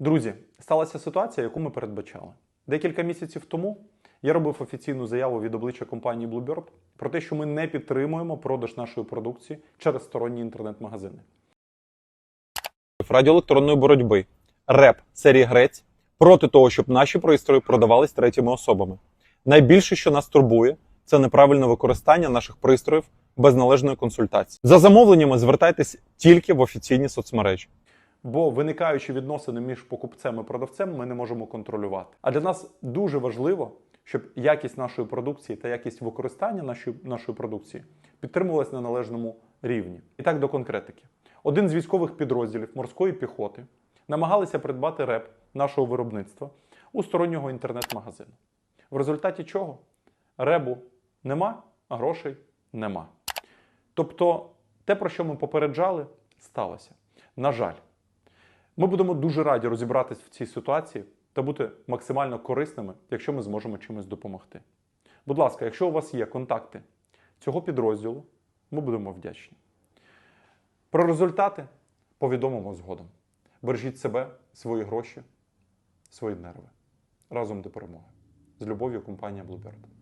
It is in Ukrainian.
Друзі, сталася ситуація, яку ми передбачали. Декілька місяців тому я робив офіційну заяву від обличчя компанії Bluebird про те, що ми не підтримуємо продаж нашої продукції через сторонні інтернет-магазини. Радіоелектронної боротьби РЕП серії Грець проти того, щоб наші пристрої продавались третіми особами. Найбільше, що нас турбує, це неправильне використання наших пристроїв без належної консультації. За замовленнями звертайтесь тільки в офіційні соцмережі. Бо виникаючі відносини між покупцем і продавцем ми не можемо контролювати. А для нас дуже важливо, щоб якість нашої продукції та якість використання нашої, нашої продукції підтримувалась на належному рівні. І так до конкретики. Один з військових підрозділів морської піхоти намагалися придбати реп нашого виробництва у стороннього інтернет-магазину. В результаті чого ребу нема, а грошей нема. Тобто, те, про що ми попереджали, сталося. На жаль, ми будемо дуже раді розібратись в цій ситуації та бути максимально корисними, якщо ми зможемо чимось допомогти. Будь ласка, якщо у вас є контакти цього підрозділу, ми будемо вдячні. Про результати повідомимо згодом. Бережіть себе, свої гроші, свої нерви. Разом до перемоги. З любов'ю, компанія Bluebird.